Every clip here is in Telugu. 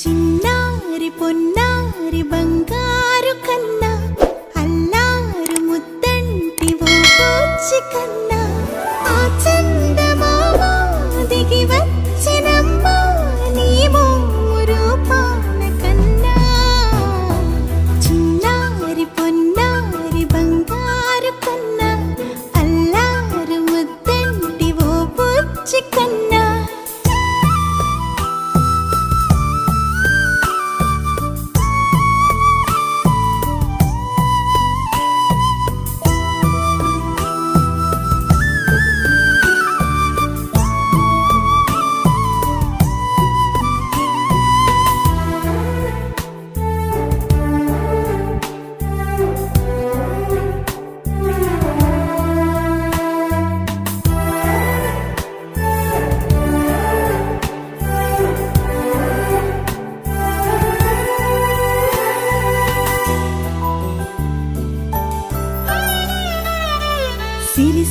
చిన్నారి పొన్నారి బంగారు కన్నా అల్లారు ముద్దంటి కన్నా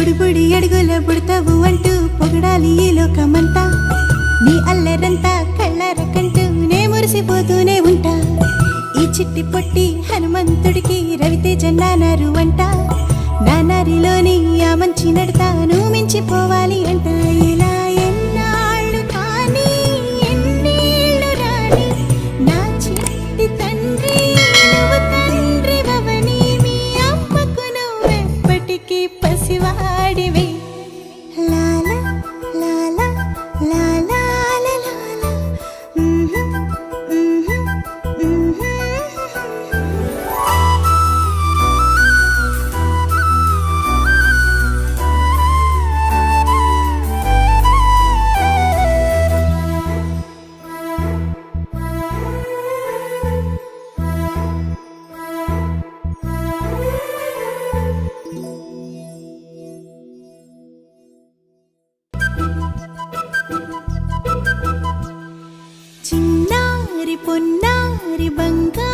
బుడిబుడి అడుగుల బుడతావు అంటూ పొగడాలి ఈ లోకమంతా. నీ అల్లరంతా కళ్ళారకంటూ నే మురిసిపోతూనే ఉంటా. ఈ చిట్టి పొట్టి హనుమంతుడికి రవితేజ నానారు అంట. నానారిలోని ఆ మంచి నడతాను మించిపోవాలి అంట ఇలా. പൊന്നാരി ബംഗാ